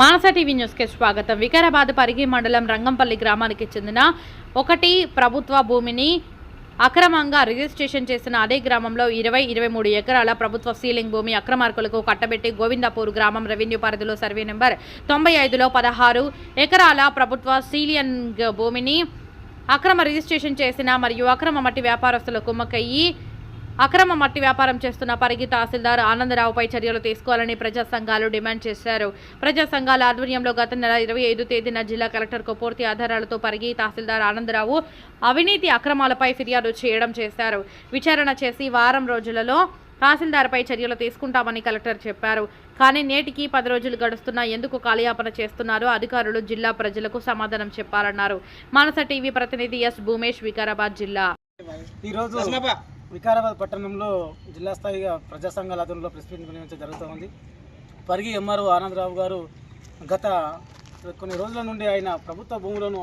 మానస TV న్యూస్కి స్వాగతం. వికారాబాద్ పరిగి మండలం రంగంపల్లి గ్రామానికి చెందిన ఒకటి ప్రభుత్వ భూమిని అక్రమంగా రిజిస్ట్రేషన్ చేసిన అదే గ్రామంలో ఇరవై ఇరవై మూడు ఎకరాల ప్రభుత్వ సీలింగ్ భూమి అక్రమార్కులకు కట్టబెట్టి గోవిందాపూర్ గ్రామం రెవెన్యూ పరిధిలో సర్వే నెంబర్ తొంభై ఐదులో పదహారు ఎకరాల ప్రభుత్వ సీలింగ్ భూమిని అక్రమ రిజిస్ట్రేషన్ చేసిన మరియు అక్రమ మట్టి వ్యాపారస్తుల కుమ్మకయ్యి అక్రమ మట్టి వ్యాపారం చేస్తున్న పరిగి తహసీల్దార్ ఆనందరావుపై చర్యలు తీసుకోవాలని ప్రజా సంఘాలు డిమాండ్ చేశారు. ప్రజా సంఘాల ఆధ్వర్యంలో గత నెల ఇరవై ఐదు తేదీన జిల్లా కలెక్టర్కు పూర్తి ఆధారాలతో పరిగి తహసీల్దార్ ఆనందరావు అవినీతి అక్రమాలపై ఫిర్యాదు చేయడం చేశారు. విచారణ చేసి వారం రోజులలో తహసీల్దార్పై చర్యలు తీసుకుంటామని కలెక్టర్ చెప్పారు. కానీ నేటికి పది రోజులు గడుస్తున్నా ఎందుకు కాలయాపన చేస్తున్నారో అధికారులు జిల్లా ప్రజలకు సమాధానం చెప్పాలన్నారు. మానస టీవీ ప్రతినిధి ఎస్ భూమేష్ వికారాబాద్ జిల్లా. ఈరోజు వికారాబాద్ పట్టణంలో జిల్లా స్థాయిగా ప్రజా సంఘాల ఆధ్వర్యంలో ప్రెస్ మీట్ నిర్వహించడం జరుగుతూ ఉంది. పరిగి ఎంఆర్ఓ ఆనందరావు గారు గత కొన్ని రోజుల నుండి ఆయన ప్రభుత్వ భూములను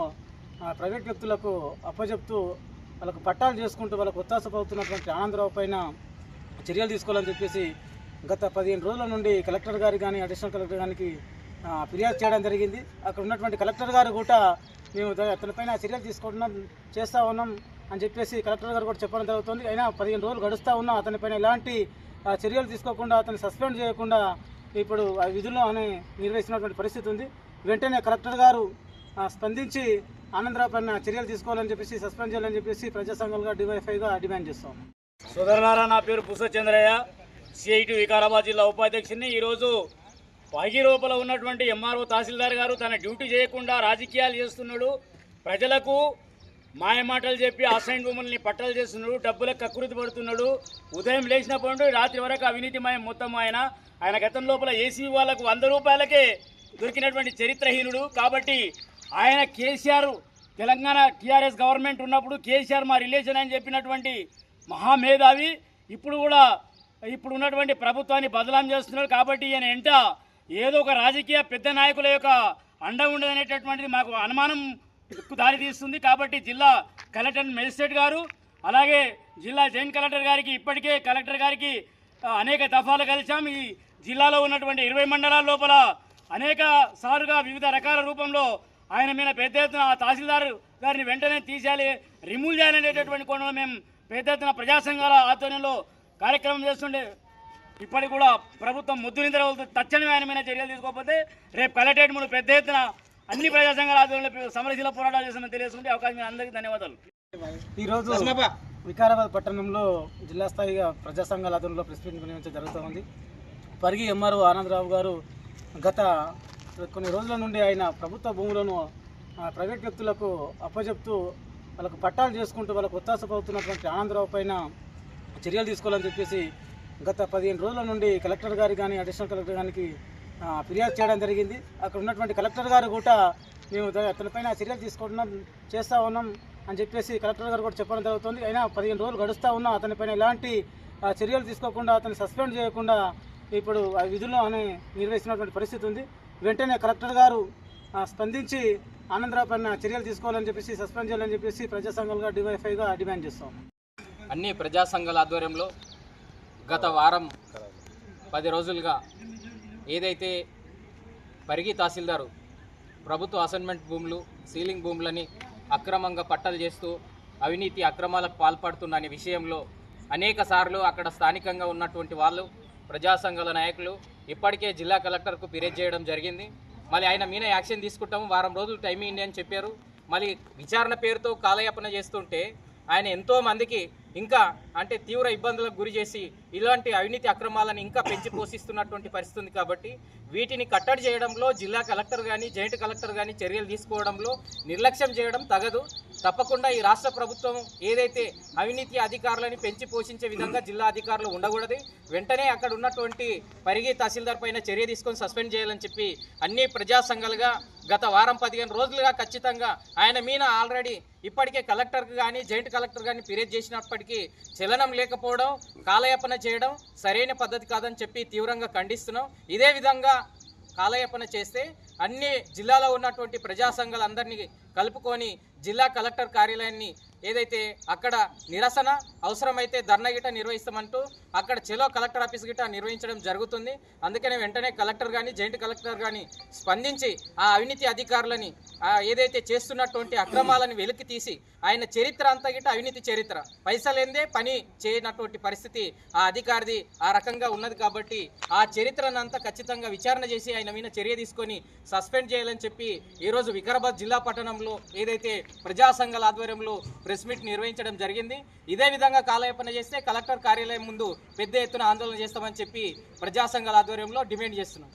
ప్రైవేట్ వ్యక్తులకు అప్పజెప్తూ వాళ్ళకు పట్టాలు చేసుకుంటూ వాళ్ళకు ఒత్తాసపడుతున్నటువంటి ఆనందరావు పైన చర్యలు తీసుకోవాలని చెప్పేసి గత పదిహేను రోజుల నుండి కలెక్టర్ గారికి కానీ అడిషనల్ కలెక్టర్ గారికి ఫిర్యాదు చేయడం జరిగింది. అక్కడ ఉన్నటువంటి కలెక్టర్ గారు కూడా మేము అతనిపైన చర్యలు తీసుకుంటున్నాం చేస్తూ ఉన్నాం. అని చెప్పేసి కలెక్టర్ గారు కూడా చెప్పడం జరుగుతుంది. అయినా పదిహేను రోజులు గడుస్తూ ఉన్నా అతనిపైన ఎలాంటి ఆ, చర్యలు తీసుకోకుండా అతన్ని సస్పెండ్ చేయకుండా ఇప్పుడు ఆ విధుల్లో అని నిర్వహిస్తున్నటువంటి పరిస్థితి ఉంది. వెంటనే కలెక్టర్ గారు స్పందించి ఆనందరావు పైన చర్యలు తీసుకోవాలని చెప్పేసి సస్పెండ్ చేయాలని చెప్పేసి ప్రజా సంఘాలుగా డివైఫైగా డిమాండ్ చేస్తాం సోదరులారా నా పేరు పుస చంద్రయ్య. సిఐటి వికారాబాద్ జిల్లా ఉపాధ్యక్షుని ఈరోజు పైకి లోపల ఉన్నటువంటి ఎంఆర్ఓ తహసీల్దార్ గారు తన డ్యూటీ చేయకుండా రాజకీయాలు చేస్తున్నాడు. ప్రజలకు మాయమాటలు చెప్పి అసైన్ భూముల్ని పట్టలు చేస్తున్నాడు డబ్బులకు కకృతి పడుతున్నాడు. ఉదయం లేచినప్పటి నుండి రాత్రి వరకు అవినీతిమయం మొత్తం ఆయన. ఆయన గతం లోపల ఏసీ వాళ్ళకు వంద రూపాయలకే దొరికినటువంటి చరిత్రహీనుడు. కాబట్టి ఆయన కేసీఆర్ తెలంగాణ టీఆర్ఎస్ గవర్నమెంట్ ఉన్నప్పుడు కేసీఆర్ మా రిలేషన్ అని చెప్పినటువంటి మహామేధావి ఇప్పుడు కూడా ఇప్పుడు ఉన్నటువంటి ప్రభుత్వాన్ని బదలాం చేస్తున్నాడు. కాబట్టి ఈయన ఎంట ఏదో ఒక రాజకీయ పెద్ద నాయకుల యొక్క అండ ఉండదనేటటువంటిది మాకు అనుమానం దారి తీస్తుంది కాబట్టి జిల్లా కలెక్టర్ మెజిస్ట్రేట్ గారు అలాగే జిల్లా జాయింట్ కలెక్టర్ గారికి ఇప్పటికే కలెక్టర్ గారికి అనేక దఫాలు కలిసాం ఈ జిల్లాలో ఉన్నటువంటి ఇరవై మండలాల లోపల అనేక సారుగా వివిధ రకాల రూపంలో ఆయన మీద పెద్ద ఎత్తున ఆ తహసీల్దార్ గారిని వెంటనే తీసేయాలి రిమూవ్ చేయాలనేటటువంటి కోణంలో మేము పెద్ద ఎత్తున ప్రజాసంఘాల ఆధ్వర్యంలో కార్యక్రమం చేస్తుండే. ఇప్పటికి కూడా ప్రభుత్వం ముద్దు నిద్ర తక్షణమే ఆయన మీద చర్యలు తీసుకోకపోతే రేపు కలెక్టరేట్ ముందు పెద్ద ఎత్తున అన్ని ప్రజా సంఘాల ఆధ్వర్యంలో సమరశీల పోరాటాలు చేస్తామని తెలియజేసుకుంటే అవకాశం మీ అందరికీ ధన్యవాదాలు. ఈరోజు వికారాబాద్ పట్టణంలో జిల్లా స్థాయిగా ప్రజా సంఘాల ఆధ్వర్యంలో ప్రెస్ మీట్ నిర్వహించడం జరుగుతూ ఉంది పరిగి ఎంఆర్ఓ ఆనందరావు గారు గత కొన్ని రోజుల నుండి ఆయన ప్రభుత్వ భూములను ఆ, ప్రైవేట్ వ్యక్తులకు అప్పచెప్తూ వాళ్ళకు పట్టాలు చేసుకుంటూ వాళ్ళకు ఒత్తాసపడుతున్నటువంటి ఆనందరావు పైన చర్యలు తీసుకోవాలని చెప్పేసి గత పదిహేను రోజుల నుండి కలెక్టర్ గారికి కానీ అడిషనల్ కలెక్టర్ గారికి ఫిర్యాదు చేయడం జరిగింది. అక్కడ ఉన్నటువంటి కలెక్టర్ గారు కూడా మేము అతనిపైన చర్యలు తీసుకుంటున్నాం చేస్తూ ఉన్నాం అని చెప్పేసి కలెక్టర్ గారు కూడా చెప్పడం జరుగుతుంది. అయినా పదిహేను రోజులు గడుస్తూ ఉన్నా అతనిపైన ఎలాంటి ఆ, చర్యలు తీసుకోకుండా అతన్ని సస్పెండ్ చేయకుండా ఇప్పుడు ఆ విధుల్లో అని నిర్వహిస్తున్నటువంటి పరిస్థితి ఉంది. వెంటనే కలెక్టర్ గారు స్పందించి ఆనందరావు పైన చర్యలు తీసుకోవాలని చెప్పేసి సస్పెండ్ చేయాలని చెప్పేసి ప్రజా సంఘాలుగా డివైఫైగా డిమాండ్ చేస్తాం. అన్ని ప్రజా సంఘాల ఆధ్వర్యంలో గత వారం పది రోజులుగా ఏదైతే పరిగి తహసీల్దారు ప్రభుత్వ అసైన్మెంట్ భూములు సీలింగ్ భూములని అక్రమంగా పట్టలు చేస్తూ అవినీతి అక్రమాలకు పాల్పడుతున్న అనే విషయంలో అనేక సార్లు అక్కడ స్థానికంగా ఉన్నటువంటి వాళ్ళు ప్రజా సంఘాల నాయకులు ఇప్పటికే జిల్లా కలెక్టర్కు ఫిర్యాదు చేయడం జరిగింది. మళ్ళీ ఆయన మీద యాక్షన్ తీసుకుంటాము వారం రోజులు టైం ఇండి అని చెప్పారు. మళ్ళీ విచారణ పేరుతో కాలయాపన చేస్తుంటే ఆయన ఎంతో మందికి ఇంకా అంటే తీవ్ర ఇబ్బందులకు గురి చేసి ఇలాంటి అవినీతి అక్రమాలను ఇంకా పెంచి పోషిస్తున్నటువంటి పరిస్థితి ఉంది కాబట్టి వీటిని కట్టడి చేయడంలో జిల్లా కలెక్టర్ కానీ జాయింట్ కలెక్టర్ కానీ చర్యలు తీసుకోవడంలో నిర్లక్ష్యం చేయడం తగదు. తప్పకుండా ఈ రాష్ట్ర ప్రభుత్వం ఏదైతే అవినీతి అధికారులని పెంచి పోషించే విధంగా జిల్లా అధికారులు ఉండకూడదు వెంటనే అక్కడ ఉన్నటువంటి పరిగి తహసీల్దార్ పైన చర్య తీసుకొని సస్పెండ్ చేయాలని చెప్పి అన్ని ప్రజా సంఘాలుగా గత వారం పదిహేను రోజులుగా ఖచ్చితంగా ఆయన మీద ఆల్రెడీ ఇప్పటికే కలెక్టర్కి కానీ జాయింట్ కలెక్టర్ కానీ ఫిర్యాదు చేసినప్పటికీ చలనం లేకపోవడం కాలయాపన చేయడం సరైన పద్ధతి కాదని చెప్పి తీవ్రంగా ఖండిస్తున్నాం. ఇదే విధంగా కాలయాపన చేస్తే అన్ని జిల్లాలో ఉన్నటువంటి ప్రజా సంఘాలందరినీ కలుపుకొని జిల్లా కలెక్టర్ కార్యాలయాన్ని ఏదైతే అక్కడ నిరసన అవసరమైతే ధర్నా గిట నిర్వహిస్తామంటూ అక్కడ చెలో కలెక్టర్ ఆఫీస్ గిట నిర్వహించడం జరుగుతుంది. అందుకనే వెంటనే కలెక్టర్ కానీ జాయింట్ కలెక్టర్ కానీ స్పందించి ఆ అవినీతి అధికారులని ఏదైతే చేస్తున్నటువంటి అక్రమాలను వెలికి తీసి ఆయన చరిత్ర అంతా గిట అవినీతి చరిత్ర. పైసలేందే పని చేయనటువంటి పరిస్థితి ఆ అధికారిది ఆ రకంగా ఉన్నది కాబట్టి ఆ చరిత్రను అంతా ఖచ్చితంగా విచారణ చేసి ఆయన మీద చర్య తీసుకొని సస్పెండ్ చేయాలని చెప్పి ఈరోజు వికారాబాద్ జిల్లా పట్టణంలో ఏదైతే ప్రజా సంఘాల ఆధ్వర్యంలో ప్రెస్ మీట్ నిర్వహించడం జరిగింది. ఇదే విధంగా కాలయాపన చేస్తే కలెక్టర్ కార్యాలయం ముందు పెద్ద ఎత్తున ఆందోళన చేస్తామని చెప్పి ప్రజా సంఘాల ఆధ్వర్యంలో డిమాండ్ చేస్తున్నాం.